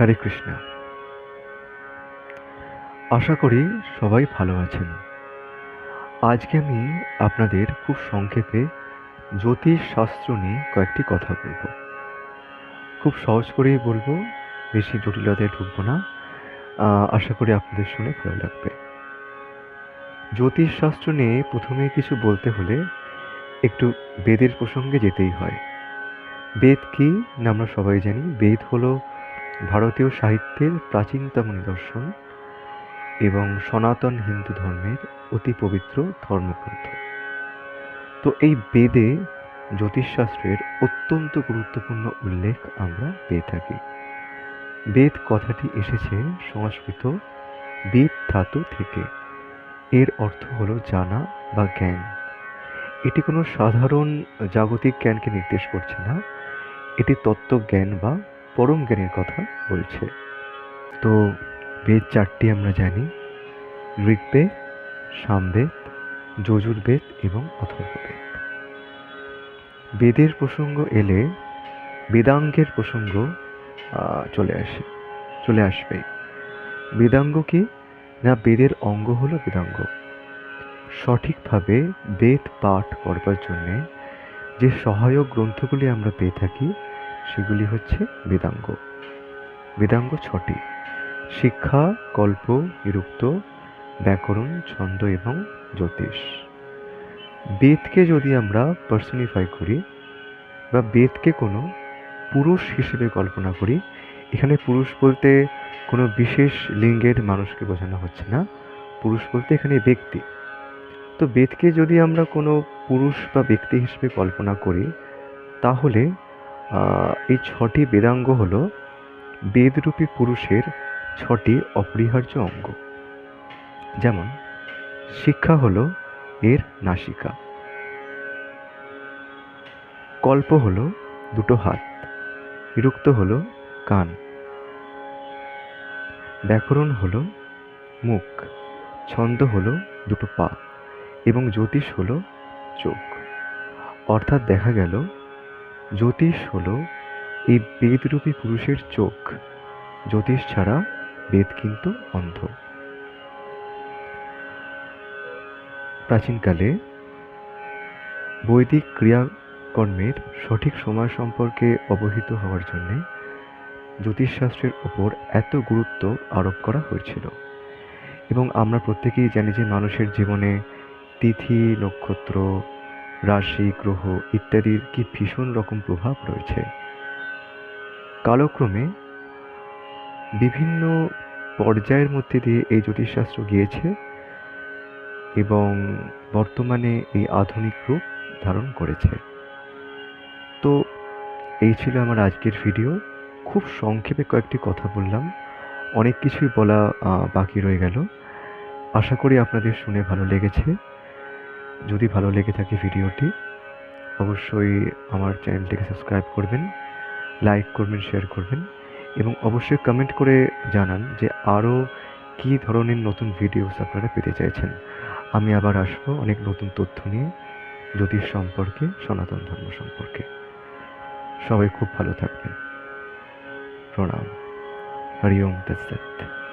হরে কৃষ্ণ। আশা করি সবাই ভালো আছেন। আজকে আমি আপনাদের খুব সংক্ষেপে জ্যোতিষ শাস্ত্র নিয়ে কয়েকটি কথা বলব। খুব সহজ করেই বলব, বেশি জটিলতায় ঢুকবো না। আশা করি আপনাদের শুনে ভালো লাগবে। জ্যোতিষ শাস্ত্র নিয়ে প্রথমে কিছু বলতে হলে একটু বেদের প্রসঙ্গে যেতেই হয়। বেদ কি না আমরা সবাই জানি? বেদ হলো ভারতীয় সাহিত্যের প্রাচীনতম নিদর্শন এবং সনাতন হিন্দু ধর্মের অতি পবিত্র ধর্মগ্রন্থ। তো এই বেদে জ্যোতিষশাস্ত্রের অত্যন্ত গুরুত্বপূর্ণ উল্লেখ আমরা পেয়ে থাকি। বেদ কথাটি এসেছে সংস্কৃত বেদ ধাতু থেকে। এর অর্থ হলো জানা বা জ্ঞান। এটি কোনো সাধারণ জাগতিক জ্ঞানকে নির্দেশ করছে না। এটি তত্ত্বজ্ঞান বা পরম জ্ঞানের কথা বলছে। তো বেদ চারটি আমরা জানি। ঋগ্বেদ, সামবেদ, যজুর্বেদ এবং অথর্ববেদ। বেদের প্রসঙ্গ এলে বেদাঙ্গের প্রসঙ্গ চলে আসে, চলে আসবে। বেদাঙ্গ কি? না, বেদের অঙ্গ হলো বেদাঙ্গ। সঠিকভাবে বেদ পাঠ করবার জন্যে যে সহায়ক গ্রন্থগুলি আমরা পেয়ে থাকি সেগুলি হচ্ছে বেদাঙ্গ। বেদাঙ্গ ছটি। শিক্ষা, কল্প নিরুক্ত ব্যাকরণ, ছন্দ এবং জ্যোতিষ। বেদকে যদি আমরা পার্সনিফাই করি বা বেদকে কোনো পুরুষ হিসেবে কল্পনা করি, এখানে পুরুষ বলতে কোনো বিশেষ লিঙ্গের মানুষকে বোঝানো হচ্ছে না। পুরুষ বলতে এখানে ব্যক্তি। তো বেদকে যদি আমরা কোনো পুরুষ বা ব্যক্তি হিসেবে কল্পনা করি, তাহলে এই ছটি বেদাঙ্গ হল বেদরূপী পুরুষের ছটি অপরিহার্য অঙ্গ। যেমন, শিক্ষা হল এর নাসিকা। কল্প হল দুটো হাত। বিরক্ত হল কান। ব্যাকরণ হল মুখ। ছন্দ হল দুটো পা। এবং জ্যোতিষ হল চোখ। অর্থাৎ দেখা গেল জ্যোতিষ হলো এই বেদরূপী পুরুষের চোখ। জ্যোতিষ ছাড়া বেদ কিন্তু অন্ধ। প্রাচীনকালে বৈদিক ক্রিয়াকর্মের সঠিক সময় সম্পর্কে অবহিত হওয়ার জন্যে জ্যোতিষশাস্ত্রের ওপর এত গুরুত্ব আরোপ করা হয়েছিল। এবং আমরা প্রত্যেকেই জানি যে মানুষের জীবনে তিথি, নক্ষত্র রাশি, গ্রহ ইত্যাদির কি ভীষণ রকম প্রভাব রয়েছে? কালক্রমে বিভিন্ন পর্যায়ের মধ্যে দিয়ে এই জ্যোতিষশাস্ত্র গিয়েছে এবং বর্তমানে এই আধুনিক রূপ ধারণ করেছে। তো এই ছিল আমার আজকের ভিডিও। খুব সংক্ষেপে কয়েকটি কথা বললাম। অনেক কিছুই বলা বাকি রয়ে গেল। আশা করি আপনাদের শুনে ভালো লেগেছে। যদি ভালো লেগে থাকে ভিডিওটি, অবশ্যই আমার চ্যানেলটিকে সাবস্ক্রাইব করবেন, লাইক করবেন, শেয়ার করবেন, এবং অবশ্যই কমেন্ট করে জানান যে আরও কী ধরনের নতুন ভিডিওস আপনারা পেতে চাইছেন। আমি আবার আসব অনেক নতুন তথ্য নিয়ে জ্যোতিষ সম্পর্কে, সনাতন ধর্ম সম্পর্কে। সবাই খুব ভালো থাকবেন। প্রণাম। হরি ওম, তৎসৎ।